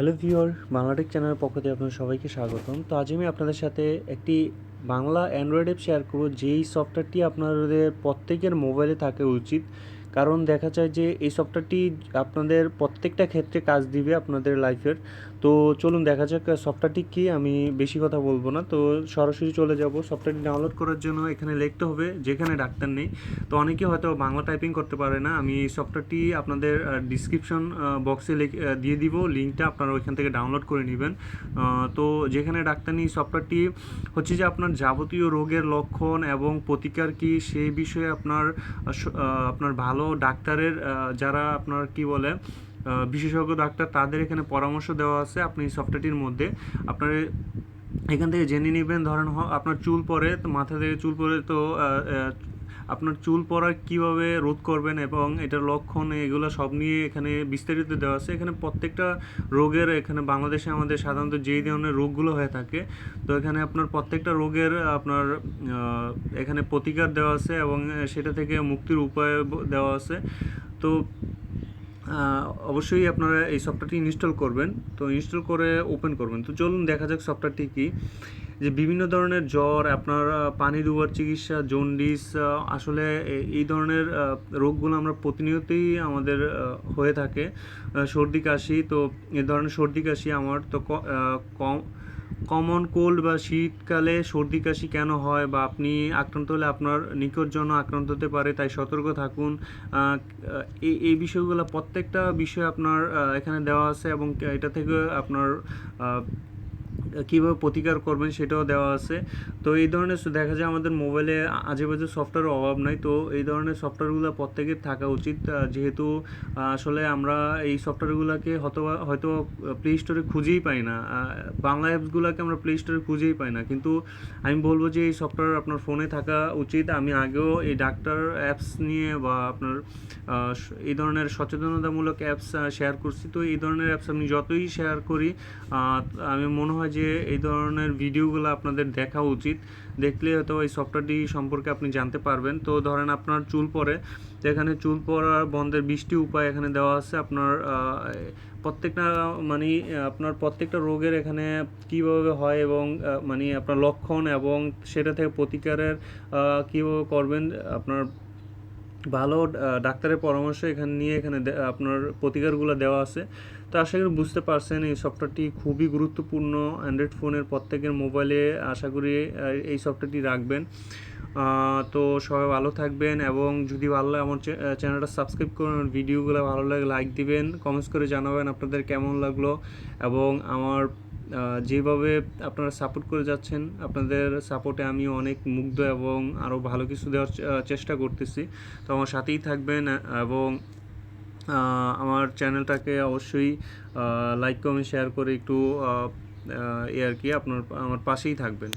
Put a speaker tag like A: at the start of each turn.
A: Hello viewer Bangla Tech চ্যানেলের পক্ষ থেকে আপনাদের সবাইকে স্বাগতম। তো আজ আমি আপনাদের সাথে একটি বাংলা অ্যান্ড্রয়েড অ্যাপ শেয়ার করব, যেই সফটওয়্যারটি আপনাদের প্রত্যেকের মোবাইলে থাকা উচিত। কারণ দেখা যায় যে এই সফটওয়্যারটি আপনাদের প্রত্যেকটা ক্ষেত্রে কাজ দিবে আপনাদের লাইফের। তো চলুন দেখা যাক সফটওয়্যারটি কী? আমি বেশি কথা বলব না। তো সরাসরি চলে যাব। সফটওয়্যারটি ডাউনলোড করার জন্য এখানে লিখতে হবে, যেখানে ডাক্তার নেই। তো অনেকে হয়তো বাংলা টাইপিং করতে পারে না। আমি এই সফটওয়্যারটি আপনাদের ডিসক্রিপশন বক্সে দিয়ে দিব। লিঙ্কটা আপনারা ওইখান থেকে ডাউনলোড করে নেবেন। তো যেখানে ডাক্তার নেই, সফটওয়্যারটি হচ্ছে যে আপনার যাবতীয় রোগের লক্ষণ এবং প্রতিকার কী সেই বিষয়ে আপনার আপনার ভালো ডাক্তারের আহ, যারা আপনার কি বলে বিশেষজ্ঞ ডাক্তার তাদের এখানে পরামর্শ দেওয়া আছে আপনি সফটওয়্যারটির মধ্যে। আপনার এখান থেকে জেনে নেবেন ধরেন আপনার চুল পরে তো মাথা থেকে চুল পরে তো আপনার চুল পড়া কীভাবে রোধ করবেন এবং এটার লক্ষণ এগুলো সব নিয়ে এখানে বিস্তারিত দেওয়া আছে। এখানে প্রত্যেকটা রোগের এখানে বাংলাদেশে আমাদের সাধারণত যেই ধরনের রোগগুলো হয়ে থাকে, তো এখানে আপনার প্রত্যেকটা রোগের আপনার এখানে প্রতিকার দেওয়া আছে এবং সেটা থেকে মুক্তির উপায় দেওয়া আছে। তো অবশ্যই আপনারা এই সফটওয়্যারটি ইনস্টল করবেন। তো ইনস্টল করে ওপেন করবেন। তো চলুন দেখা যাক সফটওয়্যারটি কি। যে বিভিন্ন ধরনের জ্বর, আপনার পানি দুবার চিকিৎসা, জন্ডিস আসলে এই ধরনের রোগগুলো আমরা প্রতিনিয়তই আমাদের হয়ে থাকে। সর্দি কাশি, তো এ ধরনের সর্দি কাশি আমার তো কম কমন কোল্ড বা শীতকালে সর্দি কাশি কেন হয় বা আপনি আক্রান্ত হলে আপনার নিকটজন আক্রান্ত হতে পারে, তাই সতর্ক থাকুন। এই এই বিষয়গুলো প্রত্যেকটা বিষয় আপনার এখানে দেওয়া আছে এবং এটা থেকে আপনার কীভাবে প্রতিকার করবেন সেটাও দেওয়া আছে। তো এই ধরনের দেখা যায় আমাদের মোবাইলে আজে বাজে সফটওয়্যারের অভাব নাই। তো এই ধরনের সফটওয়্যারগুলো প্রত্যেকের থাকা উচিত। যেহেতু আসলে আমরা এই সফটওয়্যারগুলোকে হয়তো হয়তো প্লে স্টোরে খুঁজেই পাই না। বাংলা অ্যাপসগুলোকে আমরা প্লে স্টোরে খুঁজেই পাই না। কিন্তু আমি বলব যে এই সফটওয়্যার আপনার ফোনে থাকা উচিত। আমি আগেও এই ডাক্তার অ্যাপস নিয়ে বা আপনার এই ধরনের সচেতনতামূলক অ্যাপস শেয়ার করছি। তো এই ধরনের অ্যাপস আমি যতই শেয়ার করি আমি মনে হয় যে এই ধরনের ভিডিওগুলো আপনাদের দেখা উচিত, দেখলে হয়তো এই সফটওয়্যারটি সম্পর্কে আপনি জানতে পারবেন। তো ধরেন আপনার চুল তো এখানে চুল পড়ার বন্ধের বৃষ্টি উপায় এখানে দেওয়া আছে। আপনার প্রত্যেকটা মানে আপনার প্রত্যেকটা রোগের এখানে কীভাবে হয় এবং মানে আপনার লক্ষণ এবং সেটা থেকে প্রতিকারের কীভাবে করবেন, আপনার ভালো ডাক্তারের পরামর্শ এখানে নিয়ে এখানে আপনার প্রতিকারগুলো দেওয়া আছে। তো আশা করি বুঝতে পারছেন, এই সফটওয়্যারটি খুবই গুরুত্বপূর্ণ। অ্যান্ড্রয়েড ফোনের প্রত্যেকের মোবাইলে আশা করি এই সফটওয়্যারটি রাখবেন। তো সবাই ভালো থাকবেন এবং যদি ভালো লাগে আমার চ্যানেলটা সাবস্ক্রাইব করুন ভিডিওগুলো ভালো লাগে লাইক দিবেন কমেন্টস করে জানাবেন আপনাদের কেমন লাগল এবং আমার যেভাবে আপনারা সাপোর্ট করে যাচ্ছেন, আপনাদের সাপোর্টে আমি অনেক মুগ্ধ এবং আরও ভালো কিছু দেওয়ার চেষ্টা করতেছি। তো আমার সাথেই থাকবেন এবং আমার চ্যানেলটাকে অবশ্যই লাইক কমেন্ট শেয়ার করে একটু এ আর কি, আপনার, আমার পাশেই থাকবেন।